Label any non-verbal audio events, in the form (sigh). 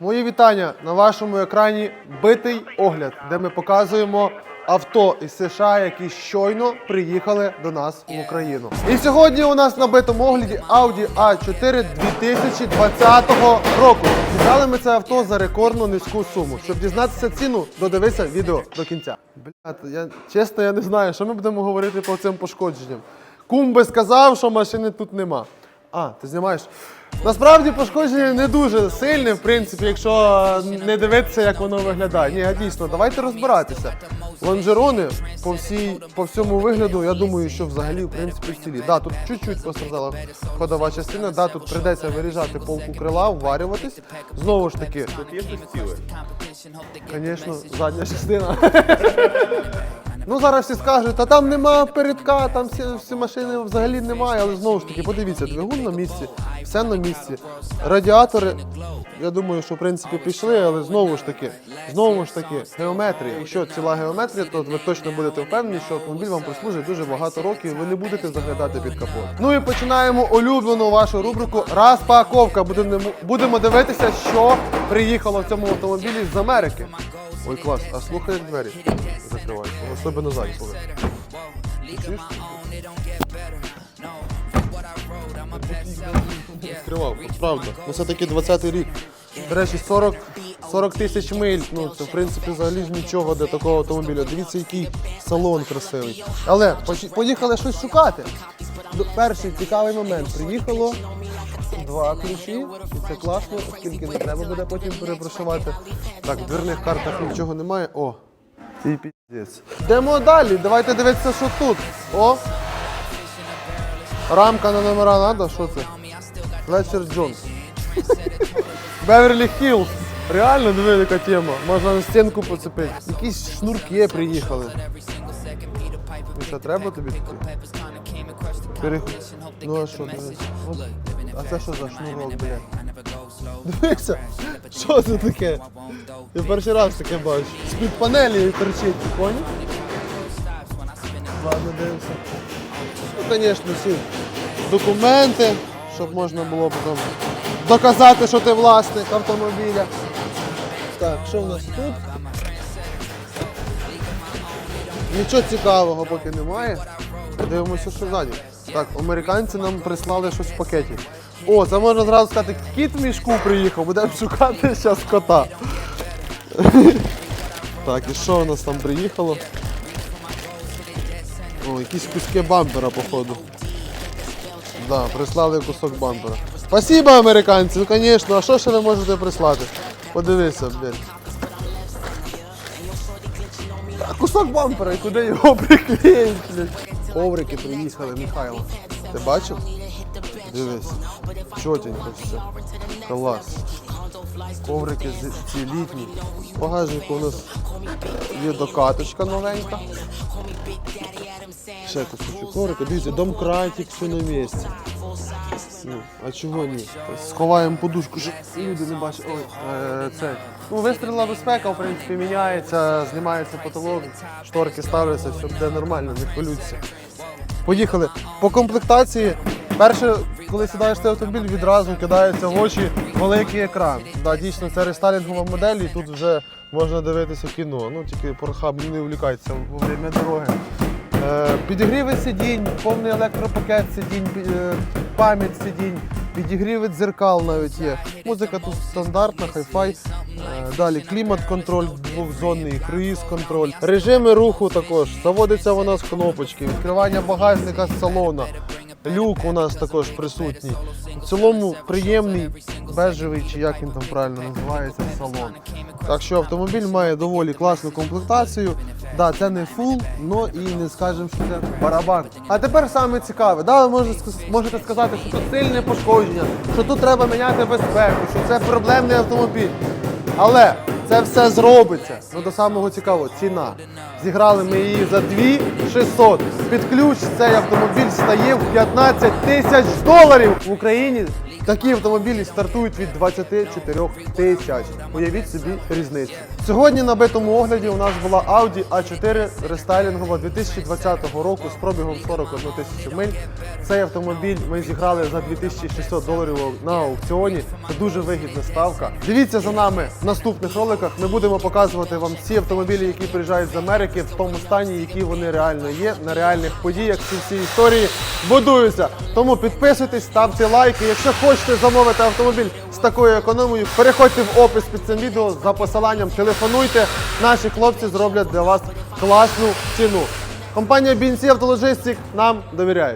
Мої вітання на вашому екрані битий огляд, де ми показуємо авто із США, які щойно приїхали до нас в Україну. І сьогодні у нас на битому огляді Audi A4 2020 року. Зібрали ми це авто за рекордно низьку суму. Щоб дізнатися ціну, додивися відео до кінця. Блядь, я чесно, я не знаю, що ми будемо говорити по цим пошкодженням. Кум би сказав, що машини тут нема. А, ти знімаєш? Насправді пошкодження не дуже сильне, в принципі, якщо не дивитися, як воно виглядає. Ні, а дійсно, давайте розбиратися. Лонжерони по всій, по всьому вигляду, я думаю, що взагалі в принципі в цілі. Да, тут чуть-чуть постраждала ходова частина, да, тут прийдеться виріжати полку крила, вварюватись. Знову ж таки, Тут є щось ціле. Звісно, задня частина. (laughs) Ну зараз всі скажуть, та там нема передка, там всі, всі машини взагалі немає, але знову ж таки, подивіться, двигун на місці, все на місці. Радіатори, я думаю, що в принципі пішли, але знову ж таки, знову ж таки, геометрія. Якщо ціла геометрія, то ви точно будете впевнені, що автомобіль вам прослужить дуже багато років, і ви не будете заглядати під капот. Ну і починаємо улюблену вашу рубрику Розпаковка. Будемо, будемо дивитися, що приїхало в цьому автомобілі з Америки. Ой, клас, а слухай, двері закриваються, особливо. Ти чуєш? Відкривав, правда. Ну це таки 20-й рік. До речі, 40, 40 тисяч миль. Ну це в принципі взагалі ж нічого для такого автомобіля. Дивіться, який салон красивий. Але поїхали щось шукати. Перший цікавий момент. Приїхало два ключі, і це класно, оскільки не треба буде потім перепрошувати. Так, в дверних картах нічого немає. О, і піздець. Йдемо далі. Давайте дивитися, що тут. О! Рамка на номера надо, що це? Флетчер Джонс. (laughs) Беверлі Хіллз. Реально диви, яка тема. Можна на стінку поцепити. Якісь шнурки приїхали. Ну що, треба тобі таке? Переход. Ну а що, дивись. Оп. А це що за шнурок, блядь? Дивися, що це таке? Я перший раз таке бачу. З-під панелі торчить, поняв? Ладно, дивимося. Ну, звісно, всі документи, щоб можна було потім доказати, що ти власник автомобіля. Так, що в нас тут? Нічого цікавого поки немає. Дивимося, що ззаді. Так, американці нам прислали щось в пакеті. О, це можна зразу сказати, кіт в мішку приїхав, будемо шукати зараз кота. Так, і що у нас там приїхало? О, якісь куски бампера, походу. Да, прислали кусок бампера. Спасибо, американці, ну звісно, а що ще ви можете прислати? Подивися, блядь. Та, Кусок бампера, і куди його приклеїть. Коврики приїхали, Михайло. Ти бачив? Дивись. Чотенько все. Клас. Коврики ці літні. В багажнику у нас є докаточка новенька. Ще кусочок коврика. Дивіться, домкратик, все на місці. Ну, а чого ні? Сховаємо подушку, щоб люди не бачать. Ой, е, це. Ну, вистрілила безпека, в принципі, міняється, знімається потолок, шторки ставляться, все буде нормально, не хвилюйтеся. Поїхали. По комплектації, перше, коли сідаєш цей автомобіль, відразу кидається в очі великий екран. Да, дійсно, це рестайлінгова модель, і тут вже можна дивитися кіно. Ну, тільки порхаб не увлікайтеся во время дороги. Е, Підігріви сидінь, повний електропакет сидінь, е, пам'ять сидінь, підігріви дзеркал навіть є. Музика тут стандартна, хай-фай. Е, Далі клімат-контроль двохзонний, круїз-контроль. Режими руху також. Заводиться вона з кнопочки, відкривання багажника з салона. Люк у нас також присутній. В цілому приємний бежевий, чи як він там правильно називається, салон. Так що автомобіль має доволі класну комплектацію. Да, це не фул, але і не скажемо, що це барабан. А тепер саме цікаве. Да, ви можете, сказати, що тут сильне пошкодження, що тут треба міняти безпеку, що це проблемний автомобіль. Але це все зробиться. Ну до самого цікавого ціна. Зіграли ми її за 2 600. Під ключ цей автомобіль стає в 15 тисяч доларів в Україні. Такі автомобілі стартують від 24 тисяч. Уявіть собі різницю. Сьогодні на битому огляді у нас була Audi A4 рестайлінгова 2020 року з пробігом 41 тисячу миль. Цей автомобіль ми зіграли за 2600 доларів на аукціоні. Це дуже вигідна ставка. Дивіться за нами в наступних роликах. Ми будемо показувати вам ці автомобілі, які приїжджають з Америки в тому стані, які вони реально є, на реальних подіях. Ці всі історії будуються. Тому підписуйтесь, ставте лайки. Якщо хочете замовити автомобіль з такою економією, переходьте в опис під цим відео за посиланням, телефонуйте. Наші хлопці зроблять для вас класну ціну. Компанія BNC Автологистик нам довіряє.